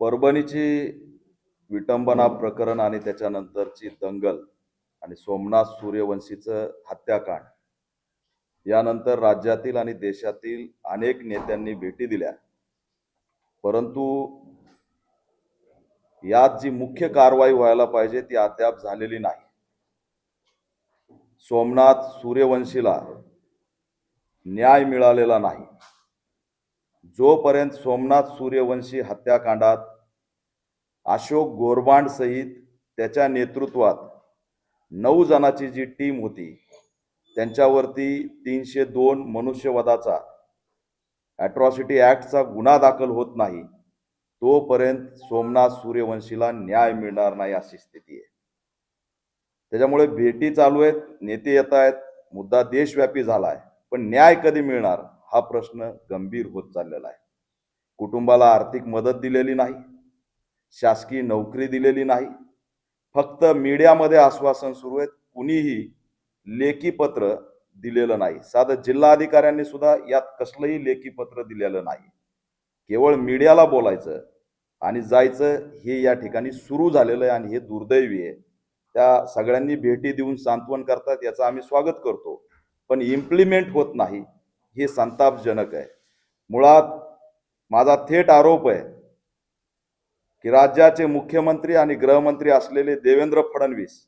परभणीची विटंबना प्रकरण आणि त्याच्यानंतरची दंगल आणि सोमनाथ सूर्यवंशीचं हत्याकांड. यानंतर राज्यातील आणि देशातील अनेक नेत्यांनी भेटी दिल्या. परंतु यात जी मुख्य कारवाई व्हायला पाहिजे ती अद्याप झालेली नाही. सोमनाथ सूर्यवंशीला न्याय मिळालेला नाही. जोपर्यंत सोमनाथ सूर्यवंशी हत्याकांडात अशोक गोरबांड सहित त्याच्या नेतृत्वात नऊ जणाची जी टीम होती त्यांच्यावरती तीनशे दोन मनुष्यवधाचा ॲट्रॉसिटी ॲक्टचा गुन्हा दाखल होत नाही तोपर्यंत सोमनाथ सूर्यवंशीला न्याय मिळणार नाही अशी स्थिती आहे. त्याच्यामुळे भेटी चालू आहेत नेते येत आहेत मुद्दा देशव्यापी झाला आहे पण न्याय कधी मिळणार? हा प्रश्न गंभीर होत चाललेला आहे. कुटुंबाला आर्थिक मदत दिलेली नाही. शासकीय नोकरी दिलेली नाही. फक्त मीडियामध्ये आश्वासन सुरू आहेत. कुणीही लेखी पत्र दिलेलं नाही. साधं जिल्हाधिकाऱ्यांनी सुद्धा यात कसलंही लेखी पत्र दिलेलं नाही. केवळ मीडियाला बोलायचं आणि जायचं हे या ठिकाणी सुरू झालेलं आहे आणि हे दुर्दैवी आहे. त्या सगळ्यांनी भेटी देऊन सांत्वन करतात याचं आम्ही स्वागत करतो. पण इम्प्लिमेंट होत नाही. हे संतापजनक आहे. मुळात माझा थेट आरोप आहे की राज्याचे मुख्यमंत्री आणि गृहमंत्री असलेले देवेंद्र फडणवीस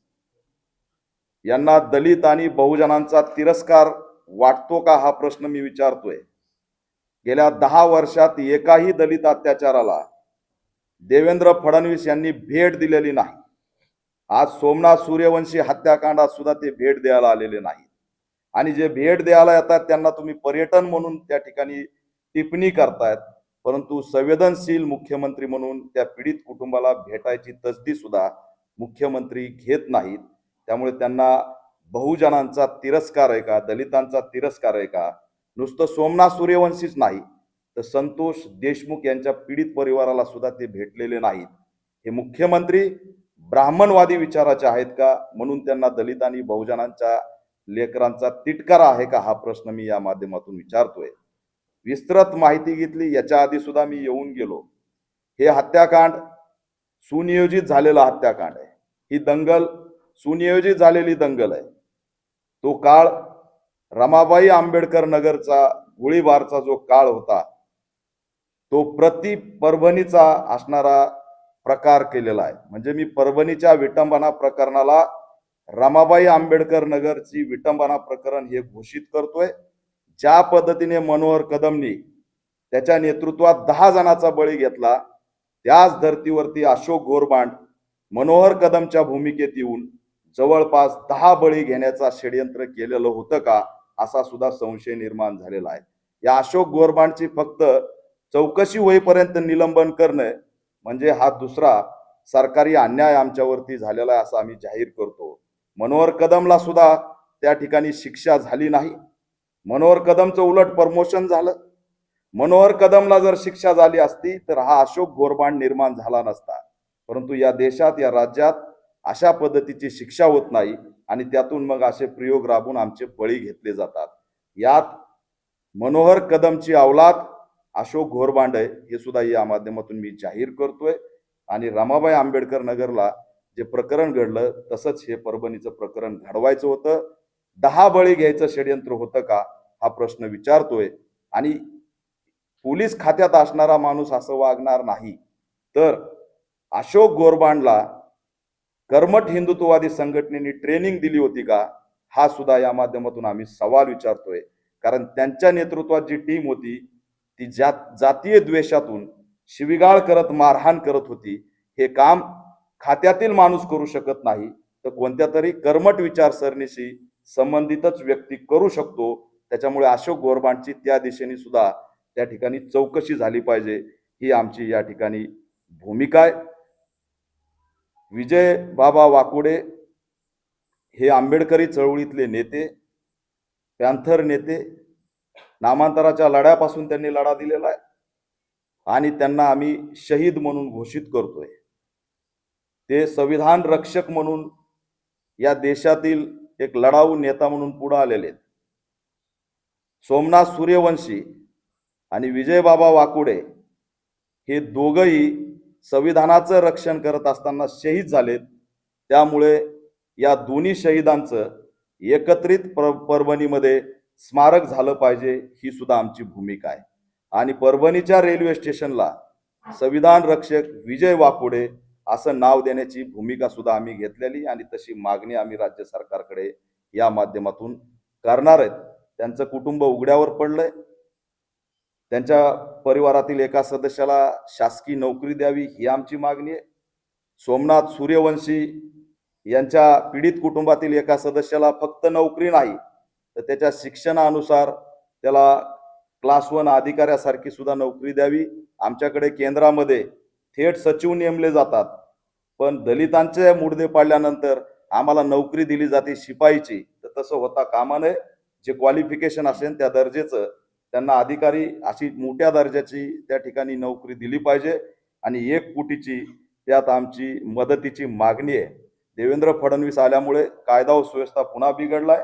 यांना दलित आणि बहुजनांचा तिरस्कार वाटतो का हा प्रश्न मी विचारतोय. गेल्या दहा वर्षात एकाही दलित अत्याचाराला देवेंद्र फडणवीस यांनी भेट दिलेली नाही. आज सोमनाथ सूर्यवंशी हत्याकांडात सुद्धा ते भेट द्यायला आलेले नाही आणि जे भेट द्यायला येतात त्यांना तुम्ही पर्यटन म्हणून त्या ठिकाणी टिप्पणी करतायत. परंतु संवेदनशील मुख्यमंत्री म्हणून त्या पीडित कुटुंबाला भेटायची तसदी सुद्धा मुख्यमंत्री घेत नाहीत. त्यामुळे त्यांना बहुजनांचा तिरस्कार आहे का दलितांचा तिरस्कार आहे का? नुसतं सोमनाथ सूर्यवंशीच नाही तर संतोष देशमुख यांच्या पीडित परिवाराला सुद्धा ते भेटलेले नाहीत. हे मुख्यमंत्री ब्राह्मणवादी विचाराचे आहेत का? म्हणून त्यांना दलित आणि बहुजनांच्या लेकरांचा तिटकारा आहे का हा प्रश्न मी या माध्यमातून विचारतोय. विस्तृत माहिती घेतली याच्या आधी सुद्धा मी येऊन गेलो. हे हत्याकांड सुनियोजित झालेला हत्याकांड आहे. ही दंगल सुनियोजित झालेली दंगल आहे. तो काळ रमाबाई आंबेडकर नगरचा गोळीबारचा जो काळ होता तो प्रति परभणीचा असणारा प्रकार केलेला आहे. म्हणजे मी परभणीच्या विटंबना प्रकरणाला रमाबाई आंबेडकर नगरची विटंबना प्रकरण हे घोषित करतोय. ज्या पद्धतीने मनोहर कदमनी त्याच्या नेतृत्वात दहा जणांचा बळी घेतला त्याच धर्तीवरती अशोक गोरबांड मनोहर कदमच्या भूमिकेत येऊन जवळपास दहा बळी घेण्याचा षडयंत्र केलेलं होतं का असा सुद्धा संशय निर्माण झालेला आहे. या अशोक गोरबांडची फक्त चौकशी होईपर्यंत निलंबन करणं म्हणजे हा दुसरा सरकारी अन्याय आमच्यावरती झालेला आहे असं आम्ही जाहीर करतो. मनोहर कदमला सुद्धा त्या ठिकाणी शिक्षा झाली नाही. मनोहर कदमचं उलट प्रमोशन झालं. मनोहर कदमला जर शिक्षा झाली असती तर हा अशोक गोरबाण निर्माण झाला नसता. परंतु या देशात या राज्यात अशा पद्धतीची शिक्षा होत नाही आणि त्यातून मग असे प्रयोग राबून आमचे बळी घेतले जातात. यात मनोहर कदमची अवलाद अशोक घोरबांडे हे सुद्धा या माध्यमातून मी जाहीर करतोय. आणि रमाबाई आंबेडकर नगरला जे प्रकरण घडलं तसंच हे परभणीचं प्रकरण घडवायचं होतं. दहा बळी घ्यायचं षडयंत्र होतं का हा प्रश्न विचारतोय. आणि पोलीस खात्यात असणारा माणूस असं वागणार नाही. तर अशोक गोरबांडला कर्मठ हिंदुत्ववादी संघटनेने ट्रेनिंग दिली होती का हा सुद्धा या माध्यमातून आम्ही सवाल विचारतोय. कारण त्यांच्या नेतृत्वात जी टीम होती ती जात जातीय द्वेषातून शिविगाळ करत मारहाण करत होती. हे काम खात्यातील माणूस करू शकत नाही तर कोणत्या तरी कर्मट विचारसरणीशी संबंधितच व्यक्ती करू शकतो. त्याच्यामुळे अशोक गोरबांची त्या दिशेने सुद्धा त्या ठिकाणी चौकशी झाली पाहिजे. ही आमची या ठिकाणी भूमिका आहे. विजय बाबा वाकुडे हे आंबेडकरी चळवळीतले नेते पॅन्थर नेते नामांतराच्या लढ्यापासून त्यांनी लढा दिलेला आहे. आणि त्यांना आम्ही शहीद म्हणून घोषित करतोय. ते संविधान रक्षक म्हणून या देशातील एक लढाऊ नेता म्हणून पुढे आलेले आहेत. सोमनाथ सूर्यवंशी आणि विजयबाबा वाकुडे हे दोघंही संविधानाचं रक्षण करत असताना शहीद झालेत. त्यामुळे या दोन्ही शहीदांचं एकत्रित पर परभणीमध्ये स्मारक झालं पाहिजे ही सुद्धा आमची भूमिका आहे. आणि परभणीच्या रेल्वे स्टेशनला संविधान रक्षक विजय वाकुडे असं नाव देण्याची भूमिका सुद्धा आम्ही घेतलेली आणि तशी मागणी आम्ही राज्य सरकारकडे या माध्यमातून करणार आहेत. त्यांचं कुटुंब उघड्यावर पडलंय. त्यांच्या परिवारातील एका सदस्याला शासकीय नोकरी द्यावी ही आमची मागणी आहे. सोमनाथ सूर्यवंशी यांच्या पीडित कुटुंबातील एका सदस्याला फक्त नोकरी नाही तर त्याच्या शिक्षणानुसार त्याला क्लास वन अधिकाऱ्यासारखी सुद्धा नोकरी द्यावी. आमच्याकडे केंद्रामध्ये थेट सचिव नेमले जातात. पण दलितांचे मुडदे पाडल्यानंतर आम्हाला नोकरी दिली जाते शिपाईची. तर तसं होता कामा नये. जे क्वालिफिकेशन असेल त्या दर्जेचं. त्यांना अधिकारी अशी मोठ्या दर्जाची त्या ठिकाणी नोकरी दिली पाहिजे. आणि एक कोटीची त्यात आमची मदतीची मागणी आहे. देवेंद्र फडणवीस आल्यामुळे कायदा व सुव्यवस्था पुन्हा बिघडलाय.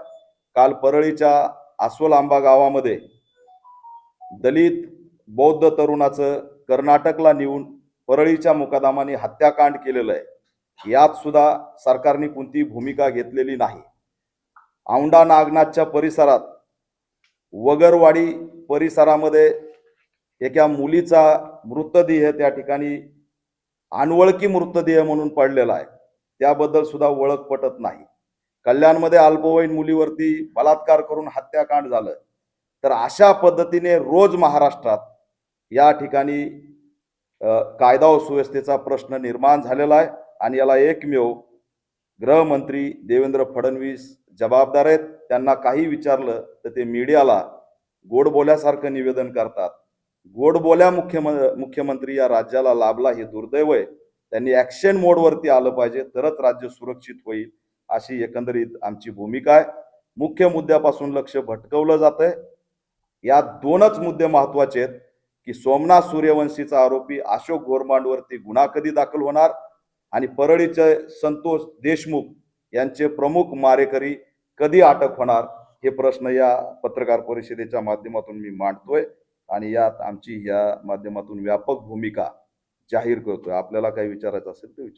काल परळीच्या आस्वल आंबा गावामध्ये दलित बौद्ध तरुणाचं कर्नाटकला नेऊन परळीच्या मुकादमाने हत्याकांड केलेलं आहे. यात सुद्धा सरकारने कोणती भूमिका घेतलेली नाही. औंढा नागनाथच्या परिसरात वगरवाडी परिसरामध्ये एका मुलीचा मृतदेह त्या ठिकाणी अनवळखी मृतदेह म्हणून पडलेला आहे. त्याबद्दल सुद्धा ओळख पटत नाही. कल्याणमध्ये अल्पवयीन मुलीवरती बलात्कार करून हत्याकांड झालं. तर अशा पद्धतीने रोज महाराष्ट्रात या ठिकाणी कायदा व सुव्यवस्थेचा प्रश्न निर्माण झालेला आहे आणि याला एकमेव गृहमंत्री देवेंद्र फडणवीस जबाबदार आहेत. त्यांना काही विचारलं तर ते मीडियाला गोड बोल्यासारखं निवेदन करतात. गोड बोल्या मुख्यम मुख्यमंत्री या राज्याला लाभला हे दुर्दैव आहे. त्यांनी ॲक्शन मोडवरती आलं पाहिजे तरच राज्य सुरक्षित होईल अशी एकंदरीत आमची भूमिका आहे. मुख्य मुद्द्यापासून लक्ष भटकवलं जात आहे या दोनच मुद्दे महत्त्वाचे आहेत. की सोमनाथ सूर्यवंशीचा आरोपी अशोक गोरमांडवरती गुन्हा कधी दाखल होणार? आणि परळीचे संतोष देशमुख यांचे प्रमुख मारेकरी कधी अटक होणार? हे प्रश्न या पत्रकार परिषदेच्या माध्यमातून मी मांडतोय आणि यात आमची या माध्यमातून व्यापक भूमिका जाहीर करतोय. आपल्याला काही विचारायचं असेल तर विचार